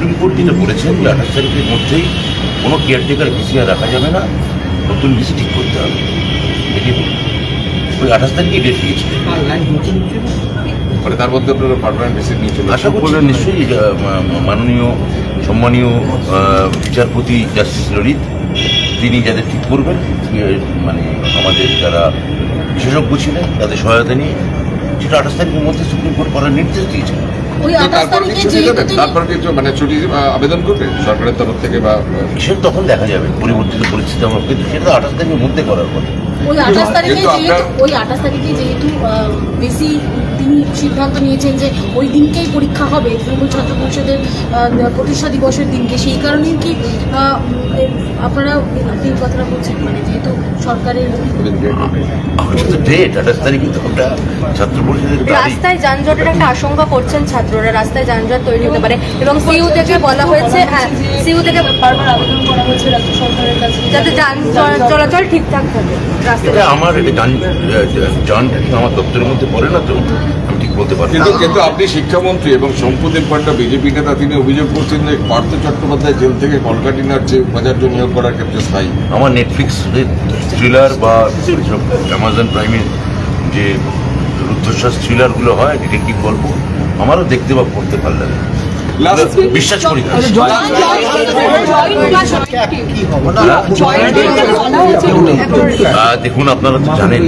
Supreme court যেটা বলেছেন যে আঠাশ তারিখের মধ্যেই কোনো কেয়ারটেকার ভিসি আর রাখা যাবে না নতুন ভিসি ঠিক করতে হবে। এটি ওই আঠাশ তারিখে ডেট দিয়েছিলেন মানে তার মধ্যে আপনারা পারমানেন্ট ডিসিশন নিয়ে চলে আশা করছি নিশ্চয়ই মাননীয় সম্মানীয় বিচারপতি জাস্টিস ললিত তিনি যাদের ঠিক করবেন মানে আমাদের যারা বিশেষজ্ঞ ছিলেন তাদের সহায়তা নিয়ে সেটা আঠাশ তারিখের মধ্যে সুপ্রিম কোর্ট করার নির্দেশ দিয়েছে। আঠাশ তারপর মানে ছুটি আবেদন করবে সরকারের তরফ থেকে বা সেটা তখন দেখা যাবে পরিবর্তিত পরিস্থিতি আমরা কিন্তু সেটা আঠাশ তারিখের মধ্যে করার কথা। ওই আঠাশ তারিখে যেহেতু ওই আঠাশ তারিখে যেহেতু আহ, বেশি তিনি সিদ্ধান্ত নিয়েছেন যে ওই দিনকেই পরীক্ষা হবে তৃণমূল ছাত্র পরিষদের আহ, প্রতিষ্ঠা দিবসের দিনকে। সেই কারণেই কি আপনারা আপনি কথাটা বলছেন মানে যেহেতু সরকারের ডেট আঠাশ তারিখে তো আমরা ছাত্র পরিষদের রাস্তায় যানজটের একটা আশঙ্কা করছেন ছাত্ররা রাস্তায় যানজট তৈরি হতে পারে। এবং সিইউ থেকে বলা হয়েছে হ্যাঁ সিইউ থেকে বারবার আবেদন করা হয়েছে রাজ্য সরকারের কাছে যাতে যান চল- চলাচল ঠিকঠাক থাকে। রাস্তায় আমার এটা যান যানটা আমার দপ্তরের মধ্যে পড়ে না তো? আমি বলতে পারব কিন্তু কিন্তু আপনি শিক্ষামন্ত্রী এবং সম্পদের পান্ডা বিজেপি নেতা তিনি অভিযোগ করছেন যে পার্থ চট্টোপাধ্যায় জেল থেকে কলকাটিনার যে উপাচার্য নিয়োগ করার ক্ষেত্রে স্থায়ী। আমার নেটফ্লিক্স থ্রিলার বা অ্যামাজন প্রাইমের যে রুদ্ধশ্বাস থ্রিলারগুলো হয় ডিটেকটিভ গল্প আমারও দেখতে বা পড়তে ভালো লাগে বিশ্বাস করি দেখুন আপনারা তো জানেন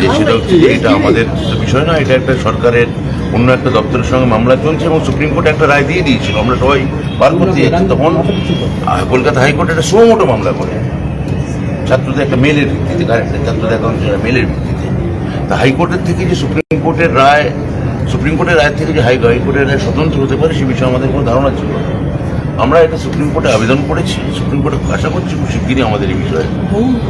যে সেটা হচ্ছে যে এটা আমাদের বিষয় না এটা একটা সরকারের অন্য একটা দপ্তরের সঙ্গে মামলা চলছে এবং সুপ্রিম কোর্ট একটা রায় দিয়ে দিয়েছিল আমরা সবাই পার করতে যাচ্ছি তখন কলকাতা হাইকোর্ট একটা সুমোটো মামলা করে ছাত্রদের একটা মেলের ভিত্তিতে কারেক্ট ছাত্রদের অ্যাকাউন্টে মেলের ভিত্তিতে তা হাইকোর্টের থেকে যে সুপ্রিম কোর্টের রায় সুপ্রিম কোর্টের রায় থেকে যে হাই হাইকোর্টের রায় স্বতন্ত্র হতে পারে সে বিষয়ে আমাদের কোনো ধারণা ছিল আমরা এটা সুপ্রিম কোর্টে আবেদন করেছি, সুপ্রিম কোর্টে আশা করছি খুব শিগগিরই আমাদের এই বিষয়ে।